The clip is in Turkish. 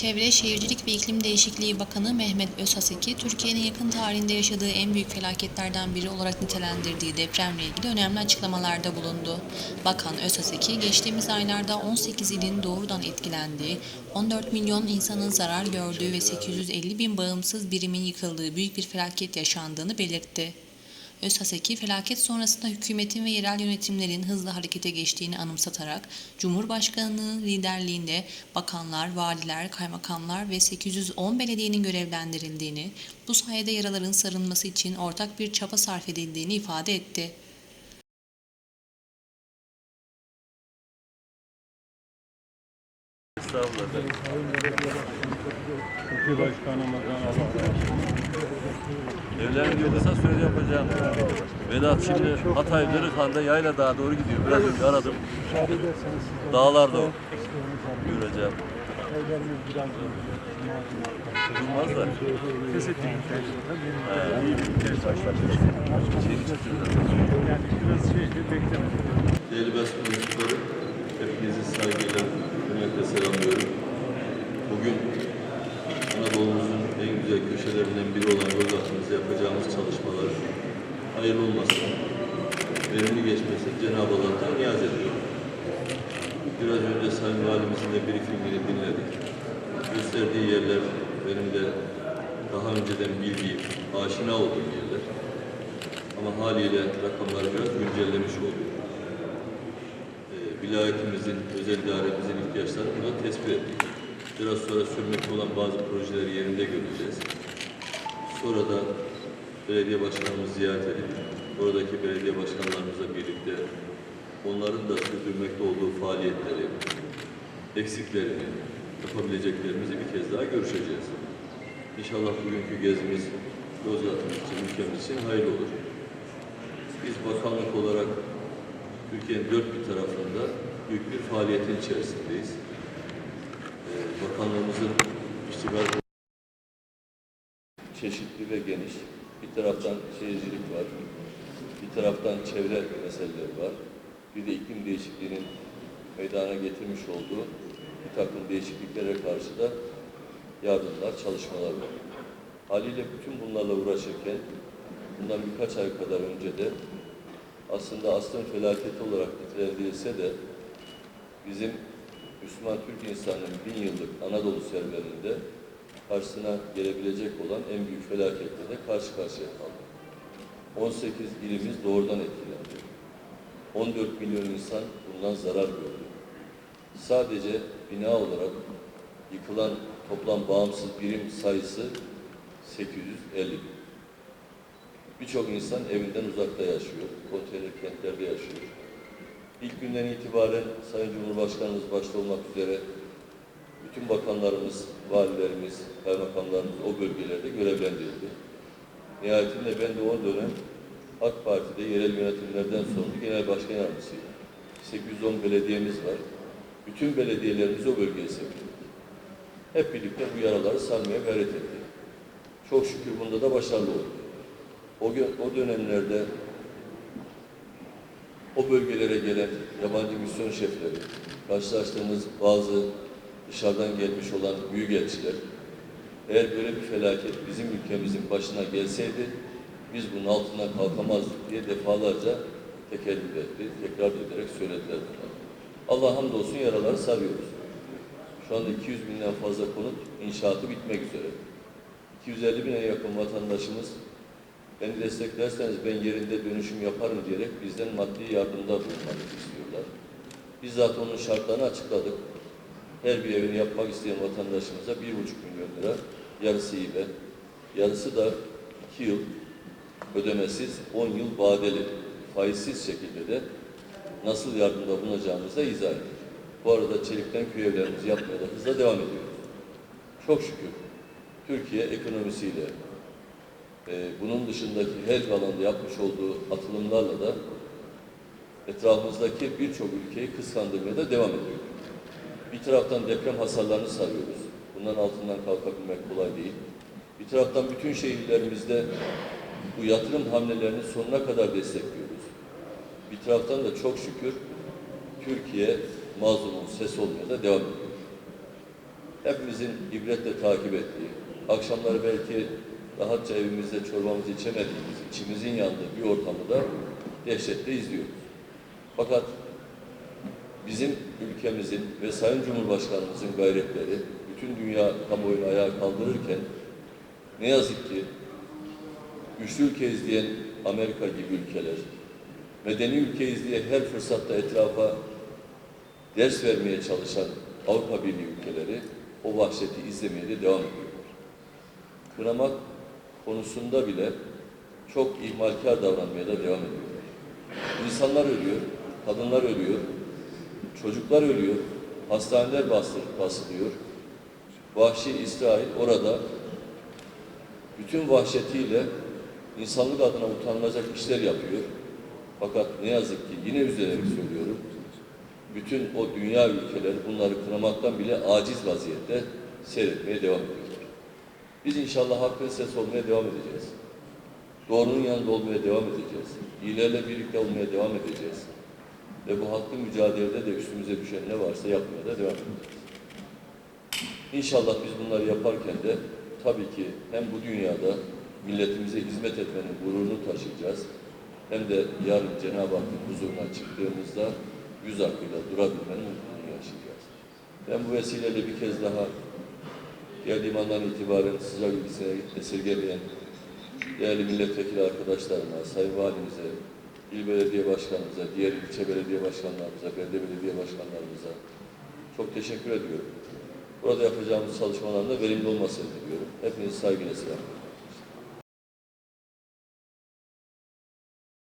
Çevre, Şehircilik ve İklim Değişikliği Bakanı Mehmet Özhaseki, Türkiye'nin yakın tarihinde yaşadığı en büyük felaketlerden biri olarak nitelendirdiği depremle ilgili önemli açıklamalarda bulundu. Bakan Özhaseki, geçtiğimiz aylarda 18 ilin doğrudan etkilendiği, 14 milyon insanın zarar gördüğü ve 850 bin bağımsız birimin yıkıldığı büyük bir felaket yaşandığını belirtti. Özhaseki, felaket sonrasında hükümetin ve yerel yönetimlerin hızlı harekete geçtiğini anımsatarak, Cumhurbaşkanlığı liderliğinde bakanlar, valiler, kaymakamlar ve 810 belediyenin görevlendirildiğini, bu sayede yaraların sarılması için ortak bir çaba sarf edildiğini ifade etti. Estağfurullah. İki başkanımızdan Allah Evlerin diyor kısa sürede yapacağım. Vedat şimdi Hatay Kırıkhan'da yayla dağa doğru gidiyor. Biraz önce aradım. Dağlarda o. Göreceğim. Durmaz da. Ses ettiğim Şeyini çıkıyor. Yani biraz şeydi beklemedim. Değerli basın mensupları, hepinizi saygıyla, hürmetle selamlıyorum. Bugün Anadolu'muzun en güzel köşelerinden biri olan Yozgat'ımızda yapacağımız çalışmalar hayırlı olmasın, verimli geçmesin Cenab-ı Allah'tan niyaz ediyorum. Biraz önce Sayın Valimizin de briefingini dinledik. Gösterdiği yerler benim de daha önceden bildiğim, aşina olduğum yerler. Ama haliyle rakamları biraz güncellemiş olduk e, vilayetimizin, özel idaremizin ihtiyaçlarını burada tespit ettik. Biraz sonra sürmekte olan bazı projeleri yerinde göreceğiz. Sonra da belediye başkanımızı ziyaret edip, oradaki belediye başkanlarımızla birlikte onların da sürdürmekte olduğu faaliyetleri, eksiklerini, yapabileceklerimizi bir kez daha görüşeceğiz. İnşallah bugünkü gezimiz Yozgat'ımız için, ülkemiz için hayırlı olur. Biz bakanlık olarak Türkiye'nin dört bir tarafında büyük bir faaliyetin içerisindeyiz. Ee, bakanlığımızın iştigal çeşitli ve geniş. Bir taraftan şehircilik var, bir taraftan çevre meseleleri var. Bir de iklim değişikliğinin meydana getirmiş olduğu bir takım değişikliklere karşı da yardımlar, çalışmalar var. Haliyle bütün bunlarla uğraşırken bundan birkaç ay kadar önce de aslında asrın felaketi olarak nitelendirilse de bizim Müslüman Türk insanının bin yıllık Anadolu serüveninde karşısına gelebilecek olan en büyük felaketle de karşı karşıya kaldık. 18 ilimiz doğrudan etkilendi. 14 milyon insan bundan zarar gördü. Sadece bina olarak yıkılan toplam bağımsız birim sayısı 850 bin. Birçok insan evinden uzakta yaşıyor, konteyner kentlerde yaşıyor. İlk günden itibaren Sayın Cumhurbaşkanımız başta olmak üzere bütün bakanlarımız, valilerimiz, kaymakamlarımız o bölgelerde görevlendirildi. Nihayetinde ben de o dönem AK Parti'de yerel yönetimlerden sorumlu genel başkan yardımcısıydım. 810 belediyemiz var. Bütün belediyelerimiz o bölgeye sevk edildi. Hep birlikte bu yaraları sarmaya gayret ettik. Çok şükür bunda da başarılı olduk. O, o dönemlerde o bölgelere gelen yabancı misyon şefleri, karşılaştığımız bazı dışarıdan gelmiş olan büyükelçiler, eğer böyle bir felaket bizim ülkemizin başına gelseydi, biz bunun altından kalkamazdık diye defalarca tekellüf etti, tekrar ederek söylediler bunları. Allah hamdolsun yaraları sarıyoruz. Şu anda 200 binden fazla konut inşaatı bitmek üzere. 250 bine yakın vatandaşımız beni desteklerseniz ben yerinde dönüşüm yaparım diyerek bizden maddi yardımda bulunmak istiyorlar. Bizzat onun şartlarını açıkladık. Her bir evini yapmak isteyen vatandaşımıza bir buçuk milyon lira, yarısı hibe, yarısı da iki yıl ödemesiz, 10 yıl vadeli, faizsiz şekilde de nasıl yardımda bulunacağımızı da izah ettik. Bu arada çelikten köy evlerimizi yapmaya da hızla devam ediyoruz. Çok şükür Türkiye ekonomisiyle, e, bunun dışındaki her alanda yapmış olduğu atılımlarla da etrafımızdaki birçok ülkeyi kıskandırmaya da devam ediyor. Bir taraftan deprem hasarlarını sarıyoruz. Bunların altından kalkabilmek kolay değil. Bir taraftan bütün şehirlerimizde bu yatırım hamlelerini sonuna kadar destekliyoruz. Bir taraftan da çok şükür Türkiye mazlumun ses olmaya da devam ediyor. hepimizin ibretle takip ettiği, akşamları belki rahatça evimizde çorbamızı içemediğimiz, içimizin yandığı bir ortamı da dehşetle izliyoruz. Fakat bizim ülkemizin ve Sayın Cumhurbaşkanımızın gayretleri bütün dünya kamuoyunu ayağa kaldırırken ne yazık ki güçlü ülkeyiz diyen Amerika gibi ülkeler, medeni ülkeyiz diye her fırsatta etrafa ders vermeye çalışan Avrupa Birliği ülkeleri o vahşeti izlemeye de devam ediyorlar. Kınamak konusunda bile çok ihmalkar davranmaya da devam ediyorlar. İnsanlar ölüyor, kadınlar ölüyor, çocuklar ölüyor, hastaneler bastır, basılıyor. Vahşi İsrail orada bütün vahşetiyle insanlık adına utanılacak işler yapıyor. Fakat ne yazık ki yine üzülerek söylüyorum, bütün o dünya ülkeleri bunları kınamaktan bile aciz vaziyette seyretmeye devam ediyorlar. Biz inşallah hakkın ses olmaya devam edeceğiz. Doğrunun yanında olmaya devam edeceğiz. İyilerle birlikte olmaya devam edeceğiz. Ve bu hakkın mücadelede de üstümüze düşen ne varsa yapmaya da devam edeceğiz. İnşallah biz bunları yaparken de tabii ki hem bu dünyada milletimize hizmet etmenin gururunu taşıyacağız. Hem de yarın Cenab-ı Hakk'ın huzuruna çıktığımızda yüz hakkıyla durabilmenin mutluluğunu yaşayacağız. Ben bu vesileyle bir kez daha geldiğim andan itibaren sıcak ilgisine esirgemeyen değerli milletvekili arkadaşlarıma, sayın valimize, il belediye başkanımıza, diğer ilçe belediye başkanlarımıza, belde belediye başkanlarımıza çok teşekkür ediyorum. Burada yapacağımız çalışmaların da verimli olmasını diliyorum. Hepinizi saygıyla selamlıyorum.